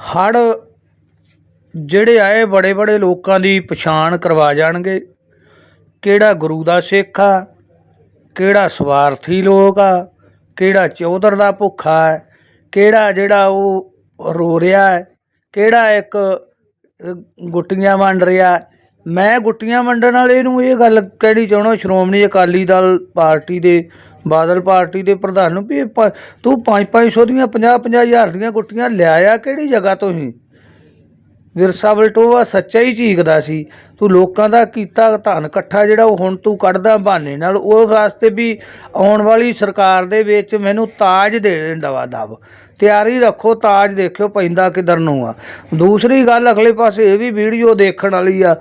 ਹੜ ਜਿਹੜੇ ਆਏ, ਬੜੇ ਬੜੇ ਲੋਕਾਂ ਦੀ ਪਛਾਣ ਕਰਵਾ ਜਾਣਗੇ। ਕਿਹੜਾ ਗੁਰੂ ਦਾ ਸਿੱਖ ਆ, ਕਿਹੜਾ ਸਵਾਰਥੀ ਲੋਕ ਆ, ਕਿਹੜਾ ਚੌਧਰ ਦਾ ਭੁੱਖਾ ਹੈ, ਕਿਹੜਾ ਜਿਹੜਾ ਉਹ ਰੋ ਰਿਹਾ ਹੈ, ਕਿਹੜਾ ਇੱਕ ਗੁੱਟੀਆਂ ਵੰਡ ਰਿਹਾ ਮੈਂ ਗੁੱਟੀਆਂ ਵੰਡਣ ਵਾਲੇ ਨੂੰ ਇਹ ਗੱਲ ਕਹਿਣੀ ਚਾਹਣਾ ਸ਼੍ਰੋਮਣੀ ਅਕਾਲੀ ਦਲ ਪਾਰਟੀ ਦੇ ਬਾਦਲ ਪਾਰਟੀ ਦੇ ਪ੍ਰਧਾਨ ਨੂੰ ਵੀ ਇਹ ਪ- ਤੂੰ 5-500 ਦੀਆਂ 50-50 ਹਜ਼ਾਰ ਦੀਆਂ ਗੁੱਟੀਆਂ ਲਿਆਇਆ ਕਿਹੜੀ ਜਗ੍ਹਾ ਤੋਂ ਹੀ ਵਿਰਸਾ ਬਲਟੋਆ ਸੱਚਾ ਹੀ ਚੀਕਦਾ ਸੀ। ਤੂੰ ਲੋਕਾਂ ਦਾ ਕੀਤਾ ਧਨ ਇਕੱਠਾ ਜਿਹੜਾ ਉਹ ਹੁਣ ਤੂੰ ਕੱਢਦਾ ਬਹਾਨੇ ਨਾਲ। ਉਹ ਵਾਸਤੇ ਵੀ ਆਉਣ ਵਾਲੀ ਸਰਕਾਰ ਦੇ ਵਿੱਚ ਮੈਨੂੰ ਤਾਜ ਦੇ ਦੇਣ ਦਵਾ ਦਵ ਤਿਆਰੀ ਰੱਖੋ, ਤਾਜ ਦੇਖਿਓ ਪੈਂਦਾ ਕਿਧਰ ਨੂੰ ਆ। ਦੂਸਰੀ ਗੱਲ, ਅਗਲੇ ਪਾਸੇ ਇਹ ਵੀ ਵੀਡੀਓ ਦੇਖਣ ਵਾਲੀ ਆ।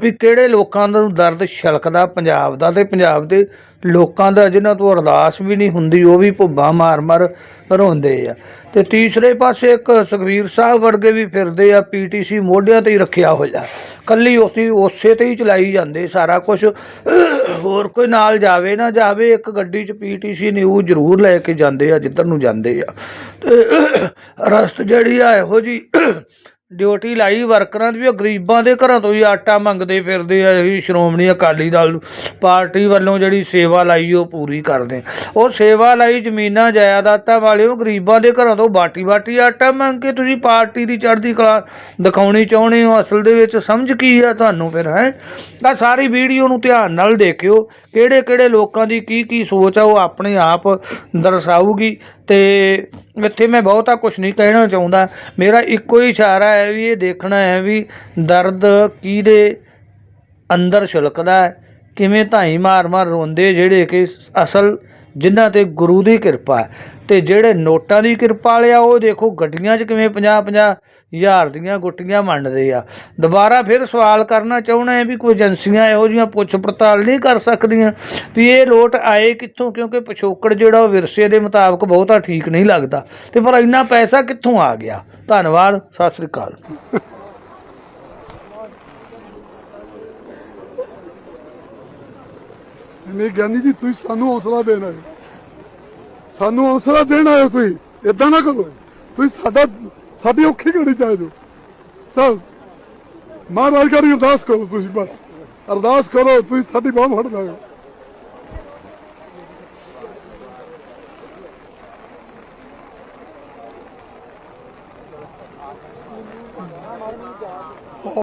ਵੀ ਕਿਹੜੇ ਲੋਕਾਂ ਨੂੰ ਦਰਦ ਛਲਕਦਾ ਪੰਜਾਬ ਦਾ ਤੇ ਪੰਜਾਬ ਦੇ ਲੋਕਾਂ ਦਾ ਜਿਨ੍ਹਾਂ ਤੋਂ ਅਰਦਾਸ ਵੀ ਨਹੀਂ ਹੁੰਦੀ, ਉਹ ਵੀ ਭੁੱਬਾ ਮਾਰ ਮਾਰ ਰੋਂਦੇ ਆ। ਤੇ ਤੀਸਰੇ ਪਾਸੇ ਇੱਕ ਸੁਖਵੀਰ ਸਾਹਿਬ ਵਰਗੇ ਵੀ ਫਿਰਦੇ ਆ ਪੀਟੀਸੀ ਮੋਢਿਆਂ ਤੇ ਹੀ ਰੱਖਿਆ ਹੋਇਆ। ਕੱਲੀ ਉਸੇ ਉਸੇ ਤੇ ਹੀ ਚਲਾਈ ਜਾਂਦੇ ਸਾਰਾ ਕੁਝ ਹੋਰ ਕੋਈ ਨਾਲ ਜਾਵੇ ਨਾ ਜਾਵੇ, ਇੱਕ ਗੱਡੀ 'ਚ ਪੀਟੀਸੀ ਨਿਊ ਜ਼ਰੂਰ ਲੈ ਕੇ ਜਾਂਦੇ ਆ, ਜਿੱਧਰ ਨੂੰ ਜਾਂਦੇ ਆ। ਤੇ ਰਸਤ ਜਿਹੜੀ ਆ ਇਹੋ ਜੀ ਡਿਊਟੀ ਲਾਈ, ਵਰਕਰਾਂ ਦੀ ਵੀ ਉਹ ਗਰੀਬਾਂ ਦੇ ਘਰਾਂ ਤੋਂ ਹੀ ਆਟਾ ਮੰਗਦੇ ਫਿਰਦੇ ਆ, ਇਹ ਸ਼੍ਰੋਮਣੀ ਅਕਾਲੀ ਦਲ ਪਾਰਟੀ ਵੱਲੋਂ ਜਿਹੜੀ ਸੇਵਾ ਲਾਈ, ਉਹ ਪੂਰੀ ਕਰਦੇ ਉਹ ਸੇਵਾ ਲਾਈ, ਜ਼ਮੀਨਾਂ, ਜਾਇਦਾਦਾਂ ਵਾਲੇ, ਉਹ ਗਰੀਬਾਂ ਦੇ ਘਰਾਂ ਤੋਂ ਬਾਟੀ ਬਾਟੀ ਆਟਾ ਮੰਗ ਕੇ ਤੁਸੀਂ ਪਾਰਟੀ ਦੀ ਚੜ੍ਹਦੀ ਕਲਾ ਦਿਖਾਉਣੀ ਚਾਹੁੰਦੇ ਹੋ, ਅਸਲ ਦੇ ਵਿੱਚ ਸਮਝ ਕੀ ਆ ਤੁਹਾਨੂੰ ਫਿਰ, ਹੈ? ਆ ਸਾਰੀ ਵੀਡੀਓ ਨੂੰ ਧਿਆਨ ਨਾਲ ਦੇਖਿਓ ਕਿਹੜੇ ਕਿਹੜੇ ਲੋਕਾਂ ਦੀ ਕੀ ਕੀ ਸੋਚ ਆ, ਉਹ ਆਪਣੇ ਆਪ ਦਰਸਾਊਗੀ ਤੇ ਇੱਥੇ ਮੈਂ ਬਹੁਤਾ ਕੁਝ ਨਹੀਂ ਕਹਿਣਾ ਚਾਹੁੰਦਾ। ਮੇਰਾ ਇੱਕੋ ਹੀ ਇਸ਼ਾਰਾ ਹੈ ਵੀ ਇਹ ਦੇਖਣਾ ਹੈ ਵੀ ਦਰਦ ਕਿਹਦੇ ਅੰਦਰ ਛਲਕਦਾ ਹੈ, ਕਿਵੇਂ ਧਾਈ ਮਾਰ ਮਾਰ ਰੋਂਦੇ ਜਿਹੜੇ ਕਿ ਅਸਲ ਜਿਨ੍ਹਾਂ ਤੇ ਗੁਰੂ ਦੀ ਕਿਰਪਾ ਹੈ। ਤੇ ਜਿਹੜੇ ਨੋਟਾਂ ਦੀ ਕਿਰਪਾ ਵਾਲੇ ਆ, ਉਹ ਦੇਖੋ ਗੱਡੀਆਂ 'ਚ ਕਿਵੇਂ 50 50 ਹਜ਼ਾਰ ਦੀਆਂ ਗੁੱਟੀਆਂ ਵੰਡਦੇ ਆ। ਦੁਬਾਰਾ ਫਿਰ ਸਵਾਲ ਕਰਨਾ ਚਾਹੁੰਦਾ ਹੈ ਵੀ ਕੋਈ ਏਜੰਸੀਆਂ ਇਹੋ ਜਿਹੀਆਂ ਪੁੱਛ ਪੜਤਾਲ ਨਹੀਂ ਕਰ ਸਕਦੀਆਂ ਵੀ ਇਹ ਲੋਟ ਆਏ ਕਿੱਥੋਂ? ਕਿਉਂਕਿ ਪਿਛੋਕੜ ਜਿਹੜਾ ਉਹ ਵਿਰਸੇ ਦੇ ਮੁਤਾਬਕ ਬਹੁਤਾ ਠੀਕ ਨਹੀਂ ਲੱਗਦਾ। ਤੇ ਪਰ ਇੰਨਾ ਪੈਸਾ ਕਿੱਥੋਂ ਆ ਗਿਆ? ਧੰਨਵਾਦ, ਸਤਿ ਸ੍ਰੀ ਅਕਾਲ। ਨਹੀਂ ਗਿਆਨੀ ਜੀ, ਤੁਸੀਂ ਸਾਨੂੰ ਹੌਸਲਾ ਦੇਣਾ ਹੈ ਸਾਨੂੰ ਹੌਸਲਾ ਦੇਣਾ ਹੈ ਤੁਸੀਂ। ਇਦਾਂ ਨਾ ਕਰੋ। ਤੁਸੀਂ ਸਾਡਾ, ਸਾਡੀ ਔਖੀ ਘੜੀ ਚ ਆਜੋ ਸਭ, ਮਹਾਰਾਜ ਕਰੀ ਅਰਦਾਸ ਕਰੋ ਤੁਸੀਂ ਬਸ। ਅਰਦਾਸ ਕਰੋ, ਤੁਸੀਂ ਸਾਡੀ ਬਾਹ ਫੜ ਦਿਓ।